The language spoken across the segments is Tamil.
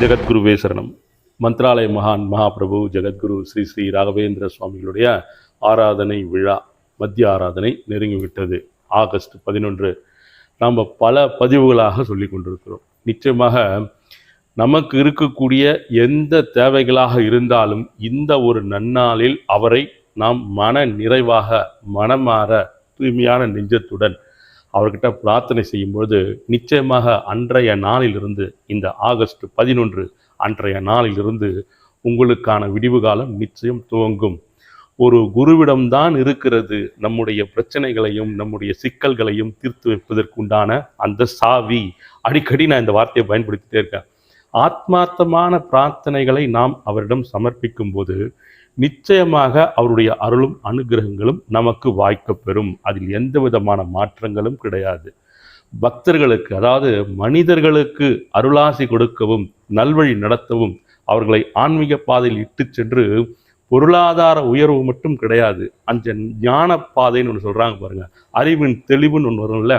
ஜெகத்குருவே சரணம். மந்த்ராலய மகான் மகாபிரபு ஜெகத்குரு ஸ்ரீ ஸ்ரீ ராகவேந்திர சுவாமிகளுடைய ஆராதனை விழா மத்திய ஆராதனை நெருங்கிவிட்டது. ஆகஸ்ட் பதினொன்று. நாம் பல பதிவுகளாக சொல்லி கொண்டிருக்கிறோம். நிச்சயமாக நமக்கு இருக்கக்கூடிய எந்த தேவைகளாக இருந்தாலும் இந்த ஒரு நன்னாளில் அவரை நாம் மன நிறைவாக மனமாற தூய்மையான நெஞ்சத்துடன் அவர்கிட்ட பிரார்த்தனை செய்யும்பொழுது நிச்சயமாக அன்றைய நாளிலிருந்து இந்த ஆகஸ்ட் பதினொன்று அன்றைய நாளிலிருந்து உங்களுக்கான விடிவு காலம் நிச்சயம் துவங்கும். ஒரு குருவிடம்தான் இருக்கிறது நம்முடைய பிரச்சனைகளையும் நம்முடைய சிக்கல்களையும் தீர்த்து வைப்பதற்குண்டான அந்த சாவி. அடிக்கடி நான் இந்த வார்த்தையை பயன்படுத்திட்டே இருக்கேன். ஆத்மார்த்தமான பிரார்த்தனைகளை நாம் அவரிடம் சமர்ப்பிக்கும் போது நிச்சயமாக அவருடைய அருளும் அனுகிரகங்களும் நமக்கு வாய்க்கப்பெறும். அதில் எந்த விதமான மாற்றங்களும் கிடையாது. பக்தர்களுக்கு அதாவது மனிதர்களுக்கு அருளாசி கொடுக்கவும் நல்வழி நடத்தவும் அவர்களை ஆன்மீக பாதையில் இட்டு சென்று பொருளாதார உயர்வு மட்டும் கிடையாது. அந்த ஞான பாதைன்னு ஒன்று சொல்கிறாங்க பாருங்கள் அறிவின் தெளிவுன்னு ஒன்று வரும்ல.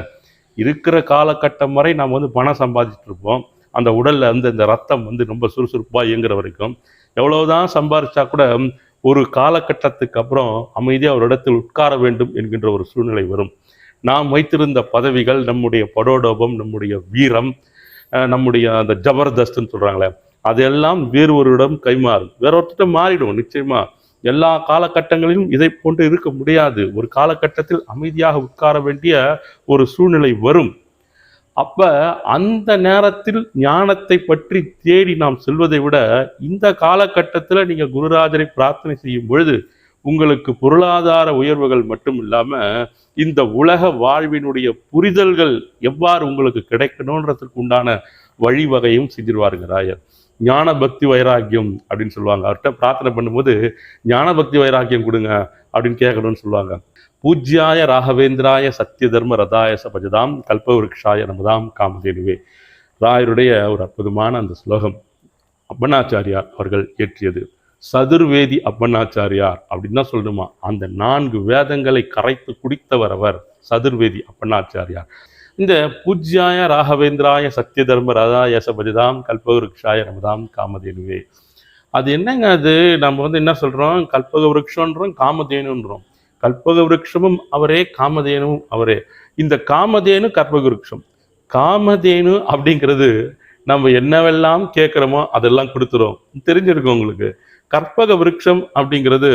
இருக்கிற காலகட்டம் வரை நாம் வந்து பணம் சம்பாதிச்சுட்டு இருப்போம். அந்த உடலில் வந்து இந்த ரத்தம் வந்து ரொம்ப சுறுசுறுப்பாக இயங்குற வரைக்கும். எவ்வளவுதான் சம்பாதிச்சா கூட ஒரு காலகட்டத்துக்கு அப்புறம் அமைதியாக ஒரு இடத்தில் உட்கார வேண்டும் என்கின்ற ஒரு சூழ்நிலை வரும். நாம் வைத்திருந்த பதவிகள் நம்முடைய படோடோபம் நம்முடைய வீரம் நம்முடைய அந்த ஜபர்தஸ்துன்னு சொல்கிறாங்களே அதெல்லாம் வேறு ஒருவிடம் கைமாறும். வேற ஒருத்தர் மாறிடும் நிச்சயமா. எல்லா காலகட்டங்களிலும் இதை போன்று இருக்க முடியாது. ஒரு காலகட்டத்தில் அமைதியாக உட்கார வேண்டிய ஒரு சூழ்நிலை வரும். அப்ப அந்த நேரத்தில் ஞானத்தை பற்றி தேடி நாம் செல்வதை விட இந்த காலகட்டத்தில் நீங்க குருராஜரை பிரார்த்தனை செய்யும் பொழுது உங்களுக்கு பொருளாதார உயர்வுகள் மட்டும் இல்லாம இந்த உலக வாழ்வினுடைய புரிதல்கள் எவ்வாறு உங்களுக்கு கிடைக்கணுன்றதுக்கு உண்டான வழிவகையும் செஞ்சிருவாருங்க ராயர். ஞான பக்தி வைராக்கியம் அப்படின்னு சொல்லுவாங்க. அவர்கிட்ட பிரார்த்தனை பண்ணும்போது ஞான பக்தி வைராக்கியம் கொடுங்க அப்படின்னு கேட்கணும்னு சொல்லுவாங்க. பூஜ்யாய ராகவேந்திராய சத்திய தர்ம ரதாயச பஜதாம் கல்பவருக்ஷாய நமதாம் காமதேனுவே. ராயருடைய ஒரு அற்புதமான அந்த ஸ்லோகம் அப்பண்ணாச்சாரியார் அவர்கள் இயற்றியது. சதுர்வேதி அப்பண்ணாச்சாரியார் அப்படின்னு தான் சொல்லணுமா அந்த நான்கு வேதங்களை கரைத்து குடித்தவர் அவர் சதுர்வேதி அப்பண்ணாச்சாரியார் இந்த பூஜ்யாய ராகவேந்திராய சத்திய தர்ம ரதாயச பஜதாம் கல்பவருக்ஷாய நமதாம் காமதேனுவே. அது என்னங்க அது? நம்ம வந்து என்ன சொல்கிறோம் கல்பக விருட்சம்ன்றோம் காமதேனுன்றோம். கற்பக விருட்சமும் அவரே காமதேனும் அவரே. இந்த காமதேனு கற்பக விருட்சம் காமதேனு அப்படிங்கிறது நம்ம என்னவெல்லாம் கேட்குறோமோ அதெல்லாம் கொடுத்துரும். தெரிஞ்சிருக்கும் உங்களுக்கு. கற்பக விருட்சம் அப்படிங்கிறது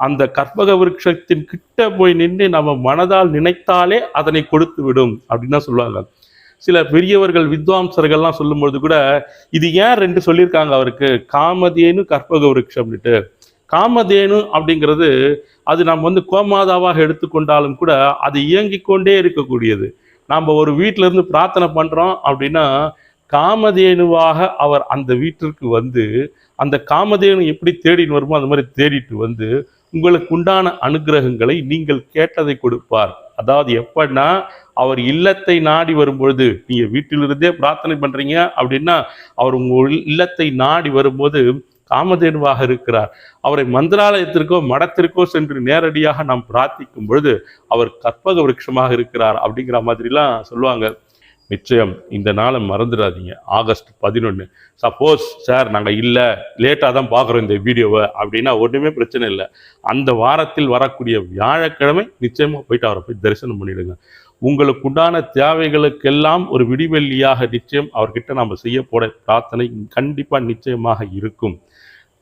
அந்த கற்பக விருட்சத்தின் கிட்ட போய் நின்று நம்ம மனதால் நினைத்தாலே அதனை கொடுத்து விடும் அப்படின்னு தான் சொல்லுவாங்க. சில பெரியவர்கள் வித்வாம்சர்கள்லாம் சொல்லும்பொழுது கூட இது ஏன் ரெண்டு சொல்லியிருக்காங்க அவருக்கு? காமதேனு கற்பக விருட்சம்னுட்டு காமதேனு அப்படிங்கிறது அது நாம் வந்து கோமாதாவாக எடுத்துக்கொண்டாலும் கூட அது இயங்கிக் கொண்டே இருக்கக்கூடியது. நாம் ஒரு வீட்டிலேருந்து பிரார்த்தனை பண்ணுறோம் அப்படின்னா காமதேனுவாக அவர் அந்த வீட்டிற்கு வந்து அந்த காமதேனு எப்படி தேடின்னு வருமோ அந்த மாதிரி தேடிட்டு வந்து உங்களுக்கு உண்டான அனுகிரகங்களை நீங்கள் கேட்டதை கொடுப்பார். அதாவது எப்படின்னா அவர் இல்லத்தை நாடி வரும்பொழுது நீங்கள் வீட்டிலிருந்தே பிரார்த்தனை பண்ணுறீங்க அப்படின்னா அவர் உங்கள் இல்லத்தை நாடி வரும்போது காமதேனுவாக இருக்கிறார். அவரை மந்திராலயத்திற்கோ மடத்திற்கோ சென்று நேரடியாக நாம் பிரார்த்திக்கும் பொழுது அவர் கற்பக விருட்சமாக இருக்கிறார் அப்படிங்கிற மாதிரிலாம் சொல்லுவாங்க. நிச்சயம் இந்த நாளை மறந்துடாதீங்க. ஆகஸ்ட் பதினொன்று சப்போஸ் சார் நாங்கள் இல்லை லேட்டாக தான் பார்க்குறோம் இந்த வீடியோவை அப்படின்னா ஒன்றுமே பிரச்சனை இல்லை. அந்த வாரத்தில் வரக்கூடிய வியாழக்கிழமை நிச்சயமாக போயிட்டு அவரை போய் தரிசனம் பண்ணிவிடுங்க உங்களுக்குண்டான தேவைகளுக்கெல்லாம் ஒரு விடிவெள்ளியாக நிச்சயம் அவர்கிட்ட நாம் செய்ய போட பிரார்த்தனை கண்டிப்பாக நிச்சயமாக இருக்கும்.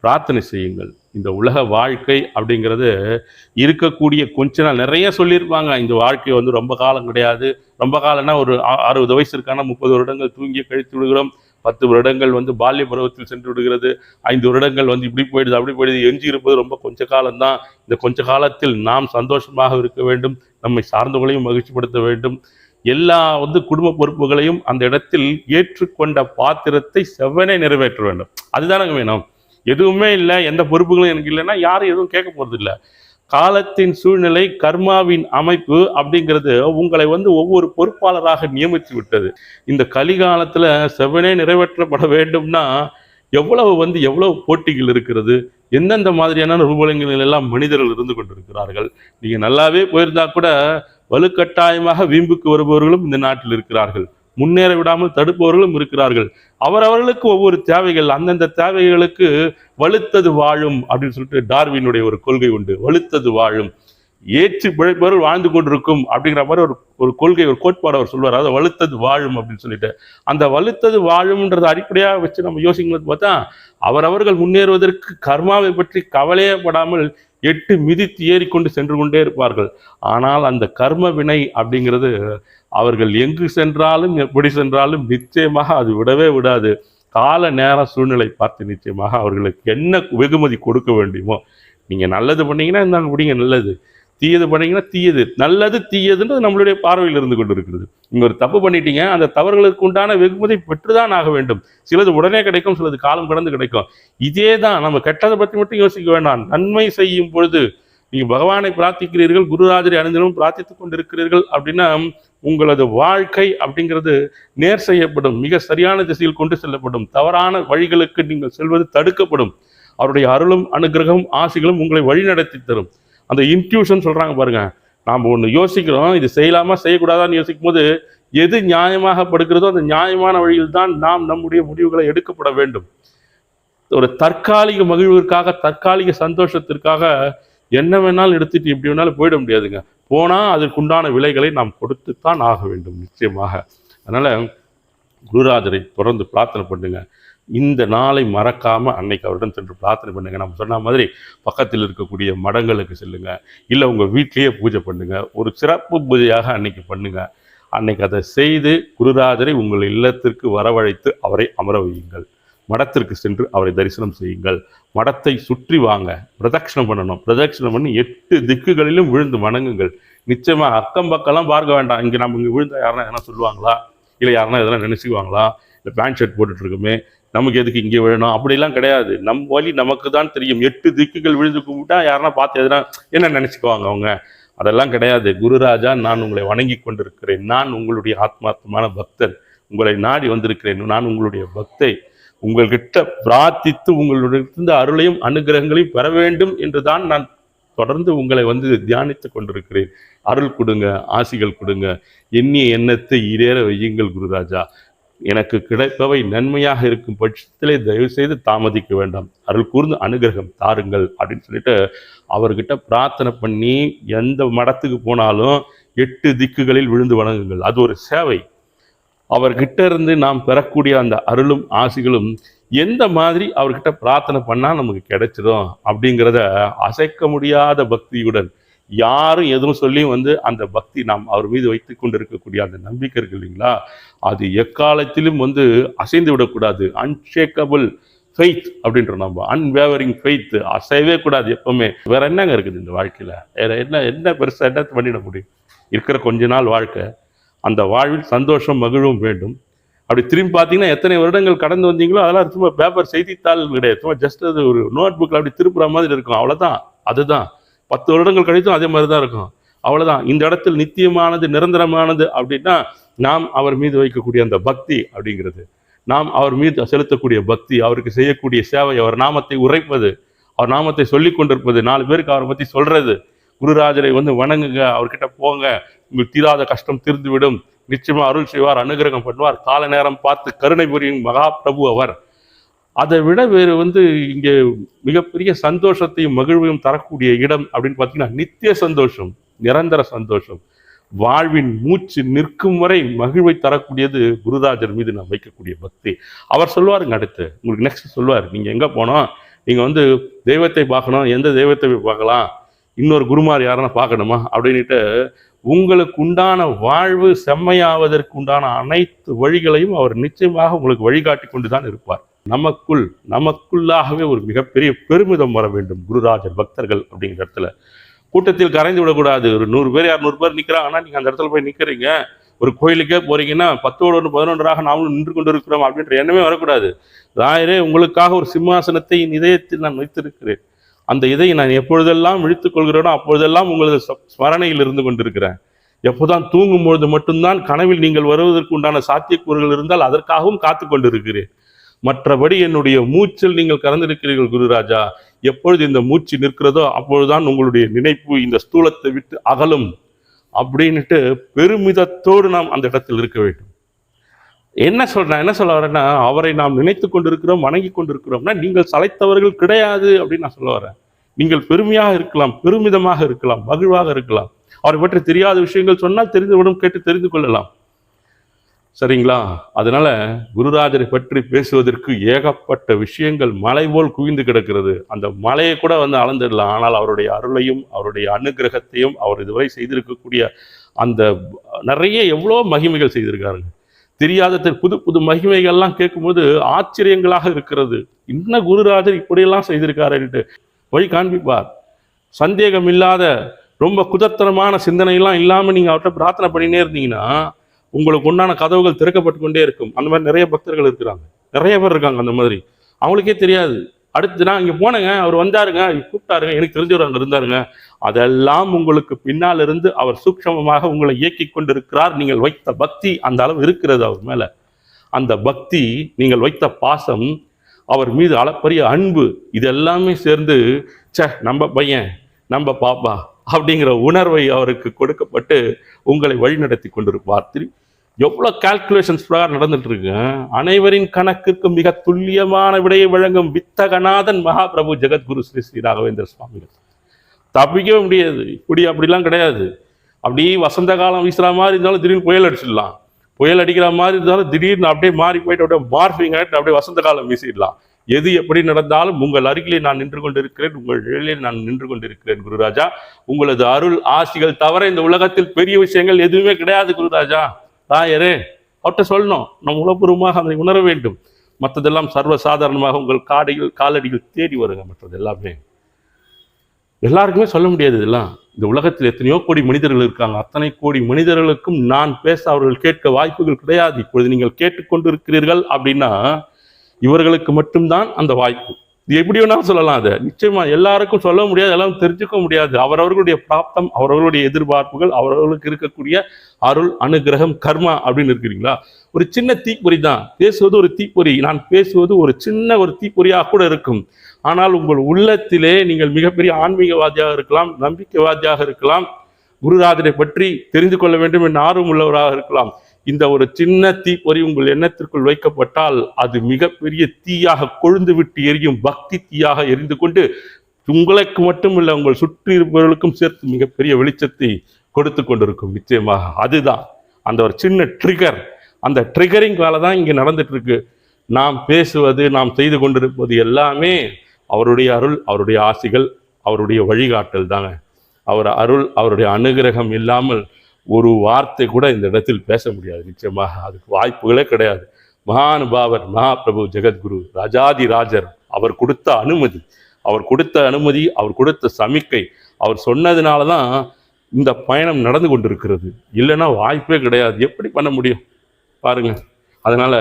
பிரார்த்தனை செய்யுங்கள். இந்த உலக வாழ்க்கை அப்படிங்கிறது இருக்கக்கூடிய கொஞ்ச நாள் நிறைய சொல்லியிருப்பாங்க. இந்த வாழ்க்கை வந்து ரொம்ப காலம் கிடையாது. ரொம்ப காலம்னா ஒரு அறுபது வயசு இருக்கான முப்பது வருடங்கள் தூங்கி கழித்து விடுகிறோம். பத்து வருடங்கள் வந்து பால்ய பருவத்தில் சென்று விடுகிறது. ஐந்து வருடங்கள் வந்து இப்படி போயிடுது அப்படி போயிடுது. எஞ்சி இருப்பது ரொம்ப கொஞ்ச காலம்தான். இந்த கொஞ்ச காலத்தில் நாம் சந்தோஷமாக இருக்க வேண்டும். நம்மை சார்ந்தவர்களையும் மகிழ்ச்சிப்படுத்த வேண்டும். எல்லா வந்து குடும்ப பொறுப்புகளையும் அந்த இடத்தில் ஏற்றுக்கொண்ட பாத்திரத்தை செவ்வனே நிறைவேற்ற வேண்டும். அதுதானங்க வேணும். எதுவுமே இல்லை எந்த பொறுப்புகளும் எனக்கு இல்லைன்னா யாரும் எதுவும் கேட்க போகிறது இல்லை காலத்தின் சூழ்நிலை கர்மாவின் அமைப்பு அப்படிங்கிறது உங்களை வந்து ஒவ்வொரு பொறுப்பாளராக நியமித்து விட்டது. இந்த கலிகாலத்தில் செவ்வனே நிறைவேற்றப்பட வேண்டும்னா எவ்வளவு வந்து எவ்வளவு போட்டிகள் இருக்கிறது? எந்தெந்த மாதிரியான ரூபலங்களில் எல்லாம் மனிதர்கள் இருந்து கொண்டிருக்கிறார்கள்? நீங்கள் நல்லாவே போயிருந்தா கூட வலுக்கட்டாயமாக வீம்புக்கு வருபவர்களும் இந்த நாட்டில் இருக்கிறார்கள். முன்னேற விடாமல் தடுப்பவர்களும் இருக்கிறார்கள். அவரவர்களுக்கு ஒவ்வொரு தேவைகள் அந்தந்த தேவைகளுக்கு வலுத்தது வாழும் அப்படின்னு சொல்லிட்டு டார்வினுடைய ஒரு கொள்கை உண்டு. வலுத்தது வாழும். ஏற்று பிழைப்பவர்கள் வாழ்ந்து கொண்டிருக்கும் அப்படிங்கிற மாதிரி ஒரு ஒரு கொள்கை ஒரு கோட்பாடு அவர் சொல்வார். அதாவது வலுத்தது வாழும் அப்படின்னு சொல்லிட்டு. அந்த வலுத்தது வாழும்ன்றதை அடிப்படையாக வச்சு நம்ம யோசிக்கிறது பார்த்தா அவரவர்கள் முன்னேறுவதற்கு கர்மாவை பற்றி கவலையே படாமல் எட்டு மிதித்து ஏறிக்கொண்டு சென்று கொண்டே இருப்பார்கள். ஆனால் அந்த கர்ம வினை அப்படிங்கிறது அவர்கள் எங்கு சென்றாலும் எப்படி சென்றாலும் நிச்சயமாக அது விடவே விடாது. கால நேர சூழ்நிலை பார்த்து நிச்சயமாக அவர்களுக்கு என்ன வெகுமதி கொடுக்க வேண்டுமோ நீங்கள் நல்லது பண்ணீங்கன்னா இந்தாங்க பிடிங்க நல்லது. தீயது பண்ணீங்கன்னா தீயது. நல்லது தீயதுன்றது நம்மளுடைய பார்வையில் இருந்து கொண்டு இருக்கிறது நீங்கள் ஒரு தப்பு பண்ணிட்டீங்க அந்த தவறுகளுக்கு உண்டான வெகுமதி பெற்றுதான் ஆக வேண்டும். சிலது உடனே கிடைக்கும் சிலது காலம் கடந்து கிடைக்கும். இதே தான் நம்ம கெட்டதை பற்றி மட்டும் யோசிக்க வேண்டாம். நன்மை செய்யும் பொழுது நீங்கள் பகவானை பிரார்த்திக்கிறீர்கள் குருராஜரை அணிந்திலும் பிரார்த்தித்துக் கொண்டிருக்கிறீர்கள் அப்படின்னா உங்களது வாழ்க்கை அப்படிங்கிறது நேர் செய்யப்படும் மிக சரியான திசையில் கொண்டு செல்லப்படும். தவறான வழிகளுக்கு நீங்கள் செல்வது தடுக்கப்படும். அவருடைய அருளும் அனுகிரகம் ஆசைகளும் உங்களை வழிநடத்தி தரும். அந்த இன்ட்யூஷன் சொல்றாங்க பாருங்க. நாம் ஒன்று யோசிக்கிறோம் இது செய்யலாமா செய்யக்கூடாதான்னு யோசிக்கும் போது எது நியாயமாக படுக்கிறதோ அந்த நியாயமான வழியில் தான் நாம் நம்முடைய முடிவுகளை எடுக்கப்பட வேண்டும். ஒரு தற்காலிக மகிழ்விற்காக தற்காலிக சந்தோஷத்திற்காக என்ன வேணாலும் எடுத்துட்டு எப்படி வேணாலும் போயிட முடியாதுங்க. போனா அதற்குண்டான விலைகளை நாம் கொடுத்துத்தான் ஆக வேண்டும் நிச்சயமாக. அதனால குருராஜரை தொடர்ந்து பிரார்த்தனை பண்ணுங்க. இந்த நாளை மறக்காமல் அன்னைக்கு அவரிடம் சென்று பிரார்த்தனை பண்ணுங்கள் நம்ம சொன்ன மாதிரி பக்கத்தில் இருக்கக்கூடிய மடங்களுக்கு செல்லுங்கள் இல்லை உங்கள் வீட்லேயே பூஜை பண்ணுங்கள் ஒரு சிறப்பு பூஜையாக அன்னைக்கு பண்ணுங்கள் அன்னைக்கு அதை செய்து குருராஜரை உங்கள் இல்லத்திற்கு வரவழைத்து அவரை அமர வையுங்கள். மடத்திற்கு சென்று அவரை தரிசனம் செய்யுங்கள். மடத்தை சுற்றி வாங்க. பிரதட்சணம் பண்ணணும். பிரதட்சணம் பண்ணி எட்டு திக்குகளிலும் விழுந்து வணங்குங்கள். நிச்சயமாக அக்கம் பக்கம்லாம் பார்க்க வேண்டாம். இங்கே நம்ம இங்கே விழுந்தால் யாருன்னா எதனா சொல்லுவாங்களா? இல்லை யாருன்னா எதனா நினச்சிக்குவாங்களா? இல்லை பேண்ட் ஷர்ட் போட்டுட்ருக்குமே நமக்கு எதுக்கு இங்கே விழணும்? அப்படிலாம் கிடையாது. நம் வழி நமக்கு தான் தெரியும். எட்டு திக்குகள் விழுந்து கும்பிட்டா யாருன்னா பார்த்து எதுனா என்ன நினைச்சுக்குவாங்க அவங்க? அதெல்லாம் கிடையாது. குருராஜா நான் உங்களை வணங்கி கொண்டிருக்கிறேன். நான் உங்களுடைய ஆத்மார்த்தமான பக்தர் உங்களை நாடி வந்திருக்கிறேன். நான் உங்களுடைய பக்தை. உங்கள்கிட்ட பிரார்த்தித்து உங்களுடைய அருளையும் அனுகிரகங்களையும் பெற வேண்டும் என்றுதான் நான் தொடர்ந்து உங்களை வந்து தியானித்து கொண்டிருக்கிறேன். அருள் கொடுங்க ஆசிகள் கொடுங்க. எண்ணிய எண்ணத்தை ஈரேற வையுங்கள் குருராஜா. எனக்கு கிடைப்பவை நன்மையாக இருக்கும் பட்சத்திலே தயவு செய்து தாமதிக்க வேண்டாம். அருள் கூர்ந்து அனுகிரகம் தாருங்கள் அப்படின்னு சொல்லிட்டு அவர்கிட்ட பிரார்த்தனை பண்ணி எந்த மடத்துக்கு போனாலும் எட்டு திக்குகளில் விழுந்து வணங்குங்கள். அது ஒரு சேவை. அவர்கிட்ட இருந்து நாம் பெறக்கூடிய அந்த அருளும் ஆசிகளும் எந்த மாதிரி அவர்கிட்ட பிரார்த்தனை பண்ணா நமக்கு கிடைச்சிடும் அப்படிங்கிறத அசைக்க முடியாத பக்தியுடன் யாரும் எதுவும் சொல்லி வந்து அந்த பக்தி நாம் அவர் மீது வைத்து கொண்டிருக்கக்கூடிய அந்த நம்பிக்கை இருக்கு இல்லைங்களா? அது எக்காலத்திலும் வந்து அசைந்து விடக்கூடாது. அன்ஷேக்கபிள் ஃபெய்த் அப்படின்ற நம்ம. அன்வேவரிங் ஃபெய்த் அசையவே கூடாது எப்பவுமே. வேற என்னங்க இருக்குது இந்த வாழ்க்கையில்? வேற என்ன என்ன பெருசாக என்ன பண்ணிட முடியும்? இருக்கிற கொஞ்ச நாள் வாழ்க்கை. அந்த வாழ்வில் சந்தோஷம் மகிழும் வேண்டும். அப்படி திரும்பி பார்த்தீங்கன்னா எத்தனை வருடங்கள் கடந்து வந்தீங்களோ அதெல்லாம் சும்மா பேப்பர் செய்தித்தாள் கிடையாது. சும்மா ஜஸ்ட் அது ஒரு நோட் புக்கில் அப்படி திருப்புற மாதிரி இருக்கும். அவ்வளோதான் அதுதான். பத்து வருடங்கள் கழித்தும் அதே மாதிரி தான் இருக்கும். அவ்வளோதான் இந்த இடத்தில் நித்தியமானது நிரந்தரமானது அப்படின்னா நாம் அவர் மீது வைக்கக்கூடிய அந்த பக்தி அப்படிங்கிறது. நாம் அவர் மீது செலுத்தக்கூடிய பக்தி அவருக்கு செய்யக்கூடிய சேவை அவர் நாமத்தை உரைப்பது அவர் நாமத்தை சொல்லி கொண்டிருப்பது நாலு பேருக்கு அவரை பற்றி சொல்கிறது குருராஜரை வந்து வணங்குங்க அவர்கிட்ட போங்க. உங்களுக்கு தீராத கஷ்டம் தீர்ந்துவிடும். நிச்சயமாக அருள் செய்வார் அனுகிரகம் பண்ணுவார். கால நேரம் பார்த்து கருணை புரியும் மகாபிரபு அவர். அதை விட வேறு வந்து இங்கே மிகப்பெரிய சந்தோஷத்தையும் மகிழ்வையும் தரக்கூடிய இடம் அப்படின்னு பார்த்தீங்கன்னா நித்திய சந்தோஷம் நிரந்தர சந்தோஷம். வாழ்வின் மூச்சு நிற்கும் வரை மகிழ்வை தரக்கூடியது குருதாஜர் மீது நான் வைக்கக்கூடிய பக்தி. அவர் சொல்லுவாருங்க அடுத்து உங்களுக்கு நெக்ஸ்ட் சொல்லுவார் நீங்கள் எங்கே போனோம் நீங்கள் வந்து தெய்வத்தை பார்க்கணும். எந்த தெய்வத்தை போய் பார்க்கலாம்? இன்னொரு குருமார் யாருன்னா பார்க்கணுமா? அப்படின்ட்டு உங்களுக்கு உண்டான வாழ்வு செம்மையாவதற்கு உண்டான அனைத்து வழிகளையும் அவர் நிச்சயமாக உங்களுக்கு வழிகாட்டி கொண்டு தான் இருப்பார். நமக்குள் நமக்குள்ளாகவே ஒரு மிகப்பெரிய பெருமிதம் வர வேண்டும் குருராஜர் பக்தர்கள் அப்படிங்கிற இடத்துல. கூட்டத்தில் கரைந்து விடக்கூடாது. ஒரு நூறு பேர் இரநூறு பேர் நிற்கிறாங்கன்னா நீங்கள் அந்த இடத்துல போய் நிற்கிறீங்க ஒரு கோயிலுக்கே போறீங்கன்னா பத்தோடு ஒன்று பதினொன்றாக நாமளும் நின்று கொண்டு இருக்கிறோம் அப்படின்ற எண்ணமே வரக்கூடாது. ராயரே உங்களுக்காக ஒரு சிம்மாசனத்தை என் இதயத்தில் நான் வைத்திருக்கிறேன். அந்த இதை நான் எப்பொழுதெல்லாம் விழித்துக் கொள்கிறேனோ அப்பொழுதெல்லாம் உங்களது ஸ்மரணையில் இருந்து கொண்டிருக்கிறேன். எப்போதான் தூங்கும் பொழுது மட்டும்தான் கனவில் நீங்கள் வருவதற்கு உண்டான சாத்தியக்கூறுகள் இருந்தால் அதற்காகவும் காத்து கொண்டிருக்கிறேன். மற்றபடி என்னுடைய மூச்சில் நீங்கள் கலந்திருக்கிறீர்கள் குருராஜா. எப்பொழுது இந்த மூச்சு நிற்கிறதோ அப்பொழுதுதான் உங்களுடைய நினைப்பு இந்த ஸ்தூலத்தை விட்டு அகலும். அப்படின்னுட்டு பெருமிதத்தோடு நாம் அந்த இடத்தில் இருக்க வேண்டும். என்ன சொல்றேன்? என்ன சொல்ல வரேன்னா அவரை நாம் நினைத்து கொண்டிருக்கிறோம் வணங்கி கொண்டிருக்கிறோம்னா நீங்கள் சளைத்தவர்கள் கிடையாது அப்படின்னு நான் சொல்ல வரேன். நீங்கள் பெருமையாக இருக்கலாம் பெருமிதமாக இருக்கலாம் மகிழ்வாக இருக்கலாம். அவரை பற்றி தெரியாத விஷயங்கள் சொன்னால் தெரிந்துவிடும் கேட்டு தெரிந்து கொள்ளலாம். சரிங்களா? அதனால குருராஜரை பற்றி பேசுவதற்கு ஏகப்பட்ட விஷயங்கள் மலை போல் குவிந்து கிடக்கிறது. அந்த மலையை கூட வந்து அளந்துடலாம். ஆனால் அவருடைய அருளையும் அவருடைய அனுகிரகத்தையும் அவர் இதுவரை செய்திருக்கக்கூடிய அந்த நிறைய எவ்வளோ மகிமைகள் செய்திருக்காருங்க. தெரியாத புது புது மகிமைகள்லாம் கேட்கும்போது ஆச்சரியங்களாக இருக்கிறது. இன்ன குருராஜர் இப்படியெல்லாம் செய்திருக்காருன்ட்டு வழி காண்பிப்பார். சந்தேகம் இல்லாத ரொம்ப குதத்தனமான சிந்தனையெல்லாம் இல்லாமல் நீங்கள் அவர்கிட்ட பிரார்த்தனை பண்ணினே இருந்தீங்கன்னா உங்களுக்கு உண்டான கதவுகள் திறக்கப்பட்டு கொண்டே இருக்கும். அந்த மாதிரி நிறைய பக்தர்கள் இருக்கிறாங்க. நிறைய பேர் இருக்காங்க அந்த மாதிரி. அவங்களுக்கே தெரியாது. அடுத்து நான் இங்கே போனேங்க. அவர் வந்தாருங்க. கூப்பிட்டாருங்க. எனக்கு தெரிஞ்சவர் அங்கே இருந்தாருங்க. அதெல்லாம் உங்களுக்கு பின்னால் இருந்து அவர் சூக்ஷமமாக உங்களை இயக்கி கொண்டிருக்கிறார். நீங்கள் வைத்த பக்தி அந்த அளவு இருக்கிறது அவர் மேலே. அந்த பக்தி நீங்கள் வைத்த பாசம் அவர் மீது அளப்பரிய அன்பு இது எல்லாமே சேர்ந்து ச்சே நம்ம பையன் நம்ம பாப்பா அப்படிங்கிற உணர்வை அவருக்கு கொடுக்கப்பட்டு உங்களை வழிநடத்தி கொண்டிருப்பார். திரு எவ்வளோ கால்குலேஷன்ஸ் பிரகாரம் நடந்துட்டு இருக்கு அனைவரின் கணக்குக்கு மிக துல்லியமான விடையை வழங்கும் வித்தகநாதன் மகாபிரபு ஜெகத்குரு ஸ்ரீ ஸ்ரீ ராகவேந்திர சுவாமிகள் தப்பிக்கவே முடியாது. இப்படி அப்படிலாம் கிடையாது. அப்படியே வசந்த காலம் வீசுகிற மாதிரி இருந்தாலும் திடீர்னு புயல் அடிச்சிடலாம். புயல் அடிக்கிற மாதிரி இருந்தாலும் திடீர்னு அப்படியே மாறி போயிட்டு அப்படியே மார்பிங் ஆகிட்டு அப்படியே வசந்த காலம் வீசிடலாம். எது எப்படி நடந்தாலும் உங்கள் அருகிலே நான் நின்று கொண்டிருக்கிறேன். உங்கள் நிழலில் நான் நின்று கொண்டிருக்கிறேன் குருராஜா. உங்களது அருள் ஆசிகள் தவிர இந்த உலகத்தில் பெரிய விஷயங்கள் எதுவுமே கிடையாது குருராஜா. தாயரே அவர்கிட்ட சொல்லணும். நம் உளப்பூர்வமாக அதை உணர வேண்டும். மற்றதெல்லாம் சர்வ சாதாரணமாக உங்கள் காடையில் காலடியில் தேடி வருங்க மற்றது எல்லாமே. எல்லாருக்குமே சொல்ல முடியாது இதெல்லாம். இந்த உலகத்தில் எத்தனையோ கோடி மனிதர்கள் இருக்காங்க. அத்தனை கோடி மனிதர்களுக்கும் நான் பேச அவர்கள் கேட்க வாய்ப்புகள் கிடையாது. இப்பொழுது நீங்கள் கேட்டுக்கொண்டிருக்கிறீர்கள் அப்படின்னா இவர்களுக்கு மட்டும்தான் அந்த வாய்ப்பு. எப்படி வேணாலும் சொல்லலாம் அதை. நிச்சயமா எல்லாருக்கும் சொல்ல முடியாது எல்லாம் தெரிஞ்சுக்க முடியாது. அவரவர்களுடைய பிராப்தம் அவரவர்களுடைய எதிர்பார்ப்புகள் அவரவர்களுக்கு இருக்கக்கூடிய அருள் அனுகிரகம் கர்மா அப்படின்னு இருக்கிறீங்களா? ஒரு சின்ன தீப்பொறி தான். பேசுவது ஒரு தீப்பொறி. நான் பேசுவது ஒரு சின்ன ஒரு தீப்பொறியாக கூட இருக்கும். ஆனால் உங்கள் உள்ளத்திலே நீங்கள் மிகப்பெரிய ஆன்மீகவாதியாக இருக்கலாம் நம்பிக்கைவாதியாக இருக்கலாம். குருராதனை பற்றி தெரிந்து கொள்ள வேண்டும் என்ற ஆர்வம் உள்ளவராக இருக்கலாம். இந்த ஒரு சின்ன தீப்பொறி உங்கள் எண்ணத்திற்குள் வைக்கப்பட்டால் அது மிகப்பெரிய தீயாக கொழுந்து விட்டு எரியும் பக்தி தீயாக எரிந்து கொண்டு உங்களுக்கு மட்டுமில்லை உங்கள் சுற்றி இருப்பவர்களுக்கும் சேர்த்து மிகப்பெரிய வெளிச்சத்தை கொடுத்து கொண்டிருக்கும். நிச்சயமாக அதுதான் அந்த ஒரு சின்ன ட்ரிகர் அந்த ட்ரிகரிங் வேலை தான் இங்கே நடந்துட்டு இருக்கு நாம் பேசுவது நாம் செய்து கொண்டிருப்பது எல்லாமே அவருடைய அருள் அவருடைய ஆசிகள் அவருடைய வழிகாட்டல் தாங்க. அவர் அருள் அவருடைய அனுகிரகம் இல்லாமல் ஒரு வார்த்தை கூட இந்த இடத்தில் பேச முடியாது நிச்சயமாக. அதுக்கு வாய்ப்புகளே கிடையாது. மகானுபாவர் மகாபிரபு ஜெகத்குரு ராஜாதி ராஜர் அவர் கொடுத்த அனுமதி. அவர் கொடுத்த அனுமதி அவர் கொடுத்த சமிக்கை அவர் சொன்னதுனால தான் இந்த பயணம் நடந்து கொண்டிருக்கிறது. இல்லைன்னா வாய்ப்பே கிடையாது. எப்படி பண்ண முடியும்? பாருங்கள் அதனால்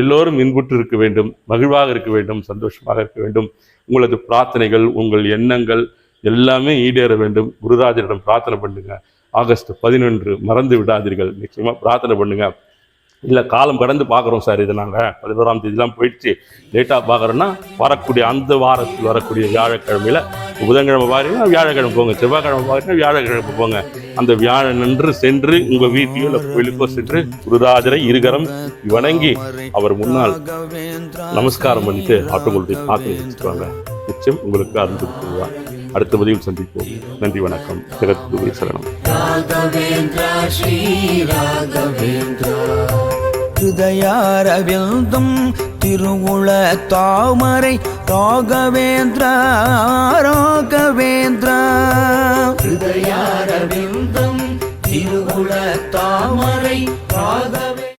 எல்லோரும் இன்புற்று இருக்க வேண்டும் மகிழ்வாக இருக்க வேண்டும் சந்தோஷமாக இருக்க வேண்டும். உங்களது பிரார்த்தனைகள் உங்கள் எண்ணங்கள் எல்லாமே ஈடேற வேண்டும். குருராஜரிடம் பிரார்த்தனை பண்ணுங்கள் ஆகஸ்ட் பதினொன்று மறந்து விடாதீர்கள். நிச்சயமா பிரார்த்தனை பண்ணுங்க. இல்லை காலம் கடந்து பார்க்குறோம் சார் இதை நாங்கள் பதினோராம் தேதிலாம் போயிடுச்சு. லேட்டாக பார்க்குறோன்னா வரக்கூடிய அந்த வாரத்தில் வரக்கூடிய வியாழக்கிழமையில புதன்கிழமை பாருங்கன்னா வியாழக்கிழமை போங்க. செவ்வாய்க்கிழமை பாருங்கன்னா வியாழக்கிழமை போங்க. அந்த வியாழனன்று சென்று உங்கள் வீட்டிலோ இல்லை கோயிலுக்கோ சென்று குருராஜரை இருகரம் வணங்கி அவர் முன்னால் நமஸ்காரம் பண்ணிட்டு ஆட்டோங்களுடைய பிரார்த்தனை நிச்சயம் உங்களுக்கு அருள் கொடுத்துருவாங்க அடுத்த பதிவில் சந்திப்போம். நன்றி வணக்கம். ஜெகத்குரு சரணம். ஹிருதயாரவிந்தம் திருவுள தாமரை ராகவேந்திரா ராகவேந்திரா. ஹிருதயாரவிந்தம் திருகுல தாமரை